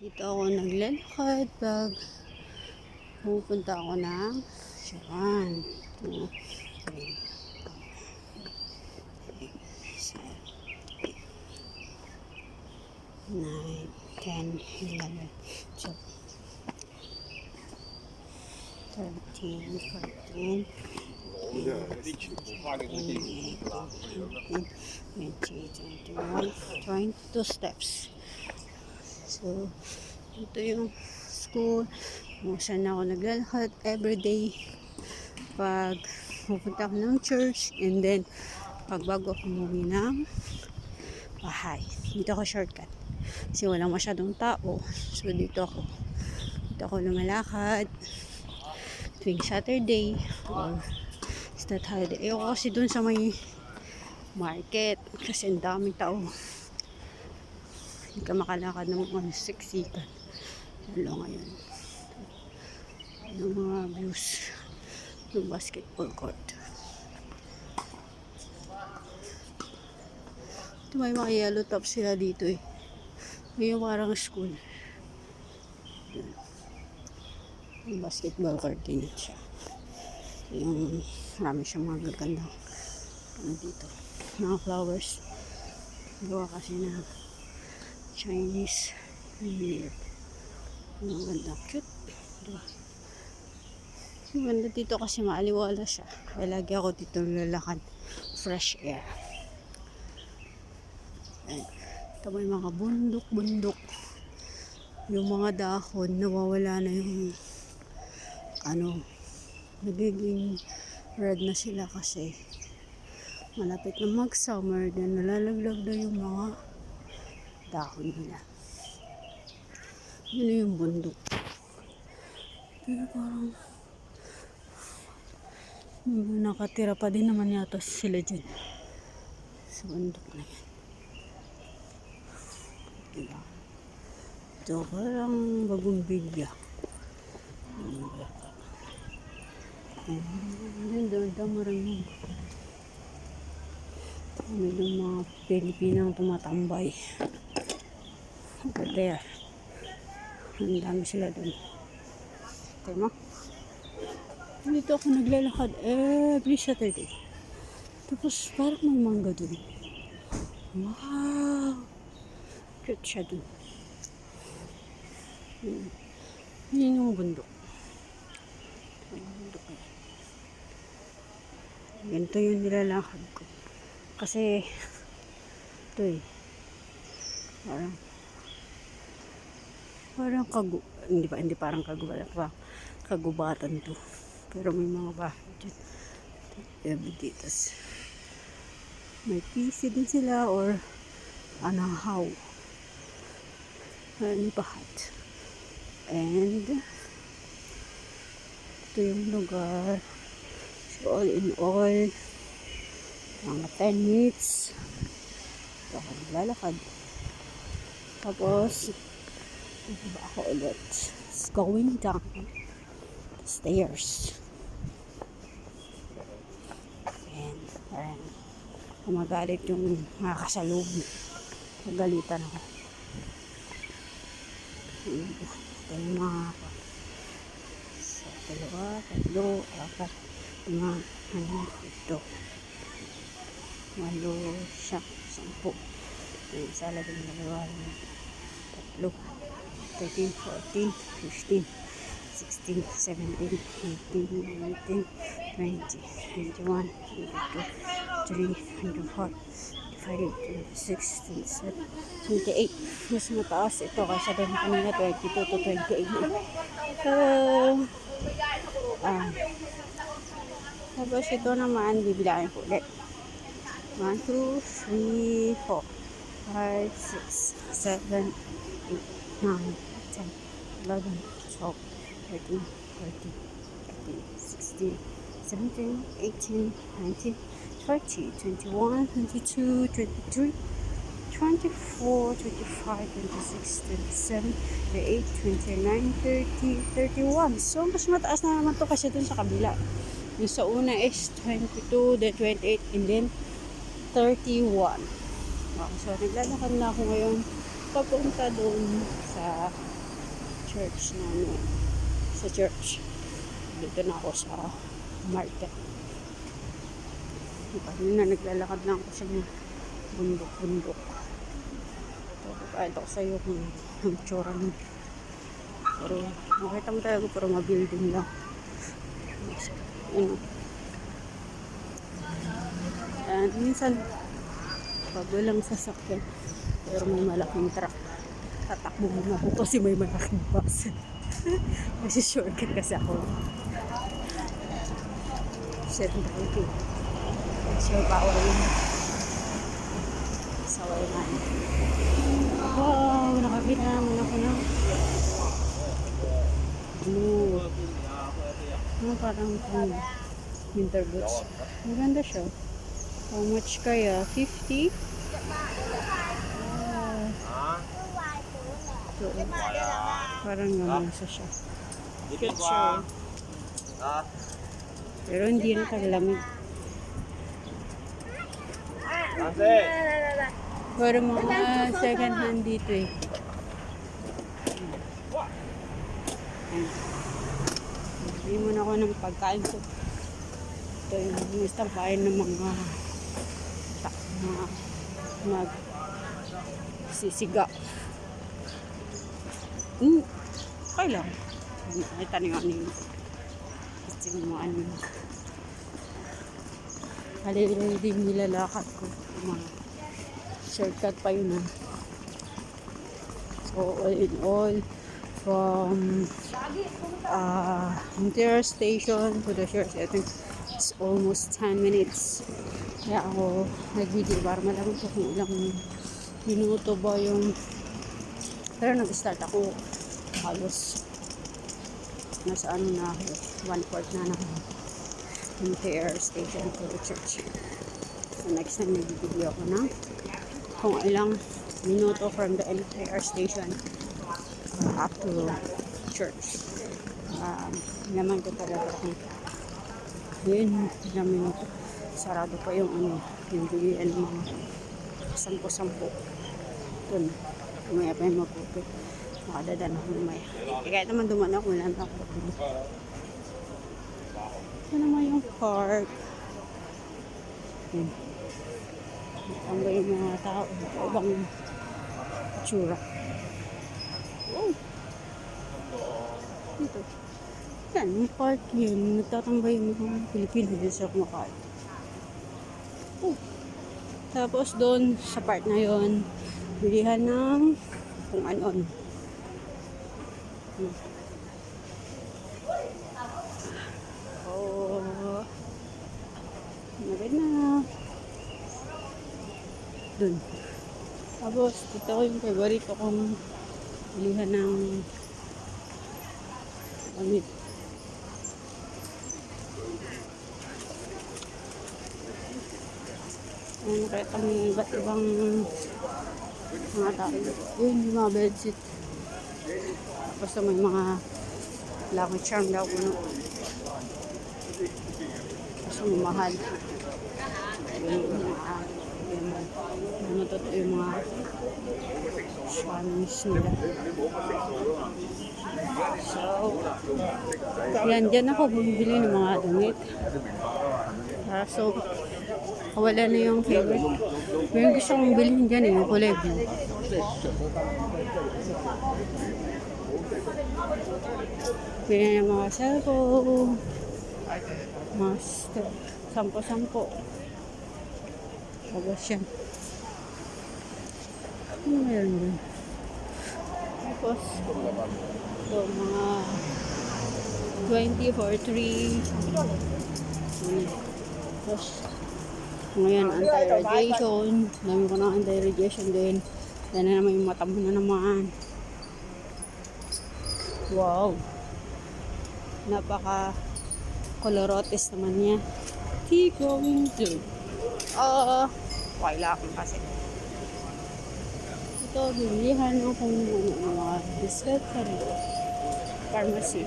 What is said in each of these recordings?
Dito ako naglalakad pag pupunta ako ng. 2, 3, 9, 10, 11, 12, 13, 14, 20, 21, 22 steps. So, ito yung school kung saan ako naglalakad everyday pag pupunta ako ng church and then pag bago ako umuwi ng bahay. Dito ako shortcut. Kasi walang masyadong tao. So, dito ako. Dito ako lumalakad tuwing Saturday or holiday. Ayoko kasi dun sa may market kasi ang daming tao. Hindi ka makalakad ng mga siksikan. Wala ngayon. Yung mga views ng basketball court. Ito may mga yellow top sila dito eh. Yung parang school. Yun. Yung basketball court din siya. Yung marami siyang mga gagandang ano dito. Mga flowers. Gawa kasi na Chinese Year. Ang ganda. Cute. Diba? Ang ganda dito kasi maaliwala siya. Kaya lagi ako dito lalakad. Fresh air. Ayan. Ito may mga bundok-bundok. Yung mga dahon, nawawala na yung ano, nagiging red na sila kasi malapit na mag-summer then nalalaglag na yung mga dahon nila. Yun na yung bundok. Pero parang nakatira pa din naman yata sila dyan. Sa bundok na yan. Diba? Ito parang bagong bilya. Doon, doon, doon, maraming may mga Pilipinang tumatambay. Over there. Ang dami sila doon. Okay mo? Dito ako naglalakad every Saturday. Tapos parang may mangga doon. Wow! Cute siya doon. Yun. Yun yung bundok. Yung bundok yan. Ganito yung nilalakad ko. Kasi, ito eh. Parang, parang kagu, hindi pa, hindi parang kagubatan, parang kagubatan to. Pero may mga bahay dyan. Everyday, tas may PC din sila or anahaw. Ano pahat. And, ito yung lugar. So, all in all, mga 10 minutes. Ito ako naglalakad. Tapos, ba ako ulit. It's going down the stairs. And, ayan. Kumagalit yung mga kasalub. Nagalitan ako. Ito yung mga sa dalawa, tatlo, apat, lima, ano, ito. Walo, siya, sampu. May isa lagi ng dalawa, tatlo, 13, 14, 15, 16, 17, 18, 19, 20, 21, 22, 23, 24, 25, 26, 27, 28. Mas mataas ito kasi doon kanina 22 to 28. So, ah, tapos ito naman, bibilangin ko ulit. 1, 2, 3, 4, 5, 6, 7, 8, 9, 10, 11, 12, 13, 14, 15, 16, 17, 18, 19, 20, 21, 22, 23, 24, 25, 26, 27, 28, 29, 30, 31. So, mas mataas na naman to kasi dun sa kabila. Yung sa una is 22, then 28, and then 31. Okay, so naglalakad na ako ngayon papunta doon sa church namin. Sa church. Dito na ako sa market. Kanina naglalakad lang ako sa bundok-bundok. Kahit ako sa'yo kung ang tsura mo. Pero makita mo talaga pero mabuilding lang. Ano. And minsan pag walang sasakyan pero may malaking truck tatakbo muna ako kasi may malaking bus. kasi shortcut kasi ako. Siyempre, ito. Sure, bawal yun. Saway na. Wow, nakakita naman ako na. Ano? Ano parang um, winter boots. Maganda siya. How much kaya? 50? So, parang ano sa siya. Cute siya. oh. Pero hindi na taglamig. Pero mga second hand dito eh. Ayan. Bili muna ako ng pagkain ko. Ito yung estampahin ng mga mga mag sisiga. Hmm, okay lang. Ay, tanong ano yun. Kasi mga ano yun. Halilay din nilalakad ko. Mga shortcut pa yun ah. So, all in all, from uh, Interior Station to the church, I think it's almost 10 minutes. Kaya ako nag-video para malaman ko kung ilang minuto ba yung pero nag-start ako halos nasa ano na ako, one fourth na ng Interior Station to the church. So next time nag-video ako ng kung ilang minuto from the NKR station uh, up to church. Um, naman ko talaga kung yun, ilang minuto. Sarado pa yung ano, yung bilihan ng mga sampo-sampo. Dun, umaya pa yung mapupi. Makadadan ako umaya. Eh, kahit naman duman ako, wala na ako. Ito naman yung park. Hmm. Ang ba yung mga tao? Ibang tsura. Oh. Dito. Yan, yung park yun. Nagtatambay yung mga Pilipino dito sa kumakain. Oh. Tapos doon, sa part na yon bilihan ng kung ano-ano. Hmm. Oh. Maganda na. Dun. Tapos, ito ko yung favorito kong bilihan ng damit. Nakita mo yung iba't ibang mga tao. Yun, yung mga bedsheet. Tapos may mga lucky charm daw puno. Tapos yung mahal. Yun, yung mga ano totoo yung mga charms nila. So, yan, dyan ako bumibili ng mga damit. Ah, so, wala na yung favorite. Yung gusto kong bilhin dyan eh, yung kulay blue. Pili ng mga cellphone. Mga st- sampo-sampo. Tapos yan. Ano meron dyan? Tapos, ito mga 20 for 3. Hmm. Tapos, ngayon, anti-radiation. Dami ko ng anti-radiation din. Yan na naman yung mata mo na naman. Wow. Napaka colorotes naman niya. Keep going to. Oo. Okay lang kasi. Ito, bilihan mo kung ano, mga biscuit sa pharmacy.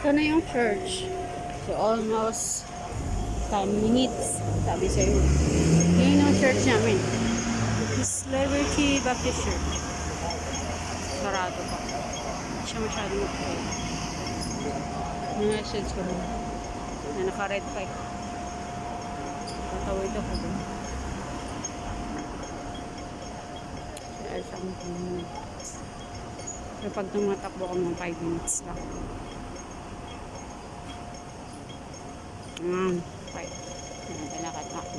Ito na yung church. So, almost 10 minutes. Sabi sa'yo. Yun yung church namin. Is Liberty Baptist Church. Sarado pa. Hindi siya masyadong okay. Message ko rin. Na naka-red pipe. Tatawid ako doon. Kaya something. Pero pag tumatakbo ko mga 5 minutes lang. Mm, 5. Naglalakad na ako.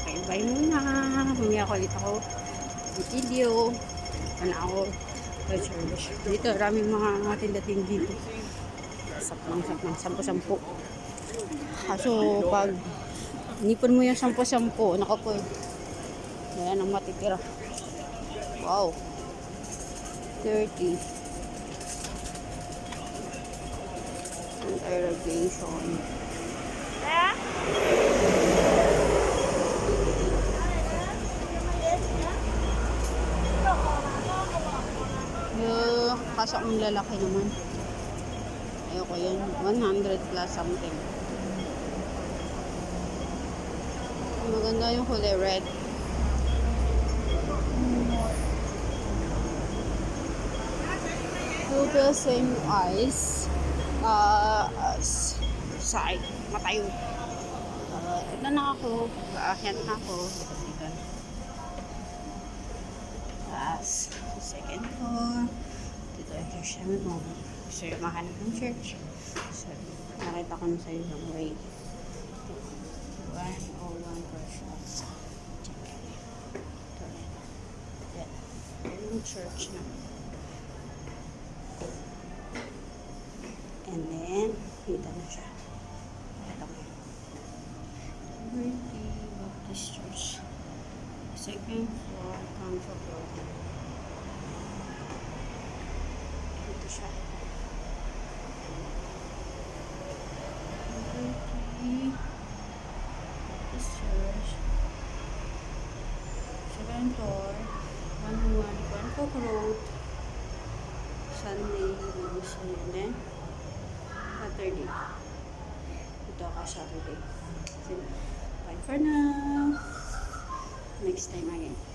Okay, bye muna. Mamaya ko ulit ako video. Ano ako. Dito, maraming mga, tindating dito. Saplang, saplang, sampo-sampo. Kaso, pag nipon mo yung sampo-sampo, naka po, wala nang matitira. Wow. 30. Interrogation. Yung kaso ang lalaki naman. Ayoko yun. 100 plus something. Maganda yung kulay red. Pupil same eyes. Uh, s- side. Matayo. Uh, ito na ako. Aakyat na ako. Ito. Tapos, second floor. Dito yung church namin mo. Gusto yung mahanap ng church. So, nakita ko na sa yung way. 101 per shot. Check it. Ito. Yan. Yan yung church na. Dito na siya. Ito mo. Liberty Baptist Church. Second floor, council building. Dito siya. Liberty Baptist Church. Second floor, 101 Bangkok Road. Sunday, Wednesday, and then Saturday. Ito ako Saturday. So, bye for now. Next time again.